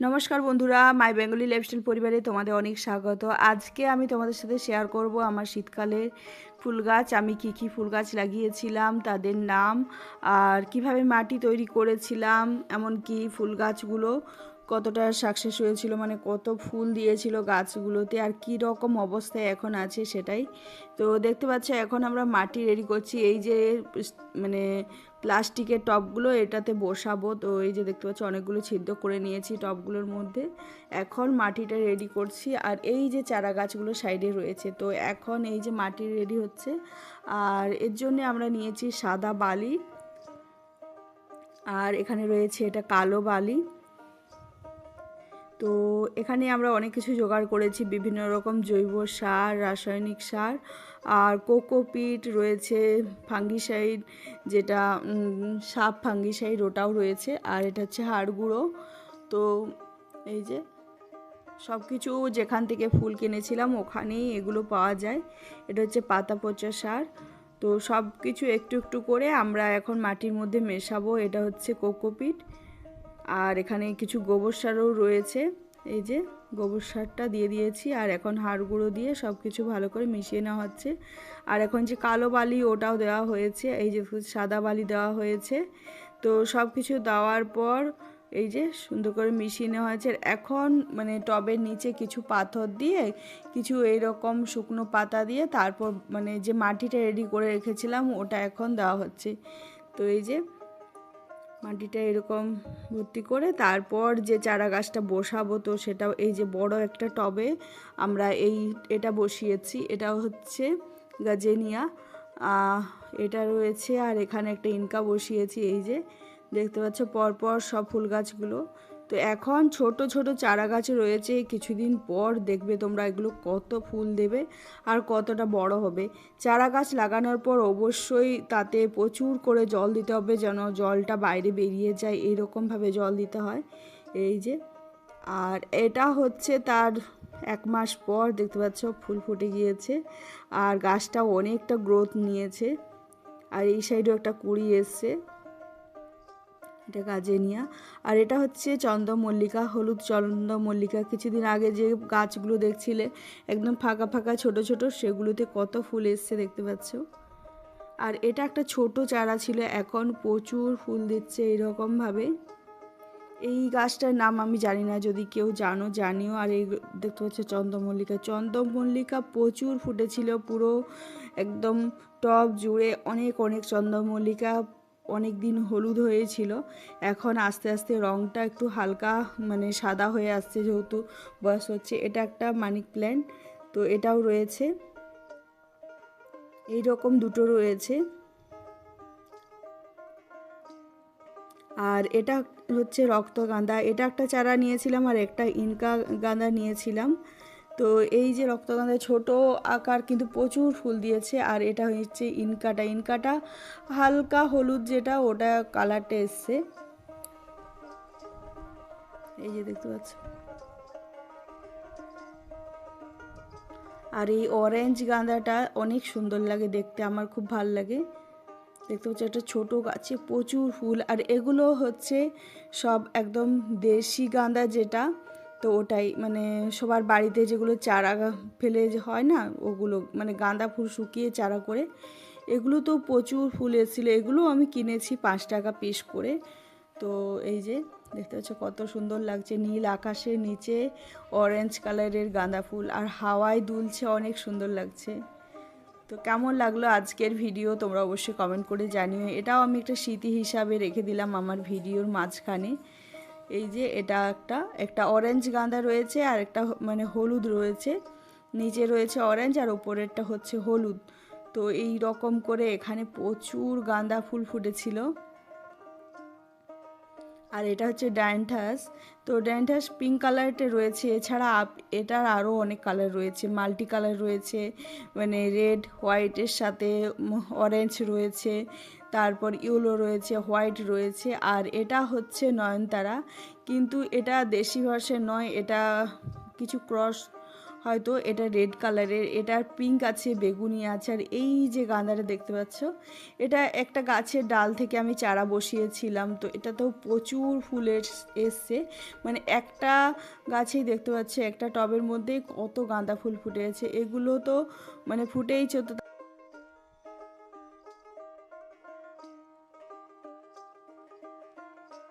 নমস্কার বন্ধুরা, মাই Bengali lifestyle পরিবারে তোমাদের অনেক স্বাগত। আজকে আমি তোমাদের সাথে শেয়ার করব আমার শীতকালে ফুল গাছ। আমি কী কী ফুল গাছ লাগিয়েছিলাম, তাদের নাম, আর কীভাবে মাটি তৈরি করেছিলাম, এমনকি ফুল গাছগুলো কতটা সাকসেস হয়েছিল মানে কত ফুল দিয়েছিল গাছগুলোতে আর কি রকম অবস্থায় এখন আছে সেটাই। তো দেখতে পাচ্ছ, এখন আমরা মাটি রেডি করছি, এই যে মানে প্লাস্টিকের টবগুলো এটাতে বসাবো। তো এই যে দেখতে পাচ্ছ, অনেকগুলো ছিদ্র করে নিয়েছি টবগুলোর মধ্যে। এখন মাটিটা রেডি করছি, আর এই যে চারা গাছগুলো সাইডে রয়েছে, তো এখন এই যে মাটি রেডি হচ্ছে। আর এর জন্যে আমরা নিয়েছি সাদা বালি, আর এখানে রয়েছে এটা কালো বালি। তো এখানে আমরা অনেক কিছু জোগাড় করেছি, বিভিন্ন রকম জৈব সার, রাসায়নিক সার, আর কোকোপিট রয়েছে, ফাঙ্গিসাইড যেটা সাপ ফাঙ্গিসাইড ওটাও রয়েছে, আর এটা হচ্ছে হাড় গুঁড়ো। তো এই যে সব কিছু যেখান থেকে ফুল কিনেছিলাম ওখানেই এগুলো পাওয়া যায়। এটা হচ্ছে পাতা পচা সার। তো সব কিছু একটু একটু করে আমরা এখন মাটির মধ্যে মেশাবো, এটা হচ্ছে কোকোপিট আর এখানে কিছু গোবর সারও রয়েছে। এই যে গোবর সারটা দিয়ে দিয়েছি আর এখন হাড় গুঁড়ো দিয়ে সব কিছু ভালো করে মিশিয়ে নেওয়া হচ্ছে। আর এখন যে কালো বালি ওটাও দেওয়া হয়েছে, এই যে সাদা বালি দেওয়া হয়েছে। তো সব কিছু দেওয়ার পর এই যে সুন্দর করে মিশিয়ে নেওয়া হয়েছে। এখন মানে টবের নিচে কিছু পাথর দিয়ে কিছু এইরকম শুকনো পাতা দিয়ে তারপর মানে যে মাটিটা রেডি করে রেখেছিলাম, ওটা এখন দেওয়া হচ্ছে। তো এই যে মাটিটা এরকম ভর্তি করে তারপর যে চারা গাছটা বসাবো, তো সেটাও এই যে বড় একটা টবে আমরা এই এটা বসিয়েছি। এটা হচ্ছে গাজেনিয়া। এটা রয়েছে আর এখানে একটা ইনকা বসিয়েছি, এই যে দেখতে পাচ্ছ, পরপর সব ফুল গাছগুলো। তো এখন ছোট ছোট চারা গাছ রয়েছে, কিছুদিন পর দেখবে তোমরা এগুলো কত ফুল দেবে আর কতটা বড় হবে। চারা গাছ লাগানোর পর অবশ্যই তাতে প্রচুর করে জল দিতে হবে যেন জলটা বাইরে বেরিয়ে যায় এইরকমভাবে জল দিতে হয়। এই যে, আর এটা হচ্ছে তার এক মাস পর দেখতে পাচ্ছ ফুল ফুটে গিয়েছে আর গাছটা অনেকটা গ্রোথ নিয়েছে। আর এই সাইডেও একটা কুড়ি এসছে। এটা গাজেনিয়া আর এটা হচ্ছে চন্দ্রমল্লিকা, হলুদ চন্দ্রমল্লিকা। কিছুদিন আগে যে গাছগুলো দেখছিলে, একদম ফাঁকা ফাঁকা, ছোট ছোট, সেগুলোতে কত ফুল এসছে দেখতে পাচ্ছ। আর এটা একটা ছোট চারা ছিল, এখন প্রচুর ফুল দিচ্ছে এইরকমভাবে এই গাছটার নাম আমি জানি না, যদি কেউ জানো, জানিও। আর এই দেখতে পাচ্ছ চন্দ্রমল্লিকা। চন্দ্রমল্লিকা প্রচুর ফুটেছিল, পুরো একদম টপ জুড়ে অনেক অনেক চন্দ্রমল্লিকা। অনেক দিন হলুদ হয়েছিল। এখন আস্তে আস্তে রঙটা একটু হালকা মানে সাদা হয়ে আসছে যেহেতু বয়স হচ্ছে। এটা একটা মানিক প্ল্যান্ট, তো এটাও রয়েছে। এই রকম দুটো রয়েছে। আর এটা হচ্ছে রক্ত গাঁদা এটা একটা চারা নিয়েছিলাম আর একটা ইনকা গাঁদা নিয়েছিলাম। তো এই যে রক্তগন্ধা ছোট আকার কিন্তু প্রচুর ফুল দিয়েছে, আর এটা হচ্ছে ইনকাটা। ইনকাটা হালকা হলুদ যেটা, ওটা কালারটা এসছে। এই যে দেখতে পাচ্ছ। আর এই অরেঞ্জ গাঁদাটা অনেক সুন্দর লাগে দেখতে, আমার খুব ভালো লাগে। দেখতে পাচ্ছি, একটা ছোটো গাছে প্রচুর ফুল, আর এগুলো হচ্ছে সব একদম দেশি গাঁদা যেটা। তো ওটাই মানে সবার বাড়িতে যেগুলো চারা ফেলে হয় না, ওগুলো মানে গাঁদা ফুল শুকিয়ে চারা করে, এগুলো তো প্রচুর ফুল এসেছিল। এগুলো আমি কিনেছি পাঁচ টাকা পিস করে। তো এই যে দেখতে পাচ্ছ কত সুন্দর লাগছে, নীল আকাশের নিচে অরেঞ্জ কালারের গাঁদা ফুল আর হাওয়ায় দুলছে, অনেক সুন্দর লাগছে। তো কেমন লাগল আজকের ভিডিও তোমরা অবশ্যই কমেন্ট করে জানিও। এটাও আমি একটা স্মৃতি হিসাবে রেখে দিলাম আমার ভিডিওর মাঝখানে। এই যে এটা একটা একটা অরেঞ্জ গাঁদা রয়েছে আর একটা মানে হলুদ রয়েছে। নিচে রয়েছে অরেঞ্জ আর ওপরেরটা হচ্ছে হলুদ। তো এই রকম করে এখানে প্রচুর গাঁদা ফুল ফুটেছিল। আর এটা হচ্ছে ড্যান্টাস। তো ড্যান্টাস পিঙ্ক কালারটা রয়েছে। এছাড়া এটার আরও অনেক কালার রয়েছে। মাল্টি কালার রয়েছে। মানে রেড হোয়াইটের সাথে অরেঞ্জ রয়েছে। তারপর ইউলো রয়েছে হোয়াইট রয়েছে। আর এটা হচ্ছে নয়নতারা। কিন্তু এটা দেশি ভাষায় নয়। এটা কিছু ক্রস হয়তো এটা রেড কালারের এটা পিঙ্ক আছে, বেগুনি আছে, আর এই যে গাঁদাটা দেখতে পাচ্ছ, এটা একটা গাছের ডাল থেকে আমি চারা বসিয়েছিলাম, তো এটা তো প্রচুর ফুলের এসছে। মানে একটা গাছেই দেখতে পাচ্ছি, একটা টবের মধ্যে কত গাঁদা ফুল ফুটে আছে এগুলো তো মানে ফুটেইছে তো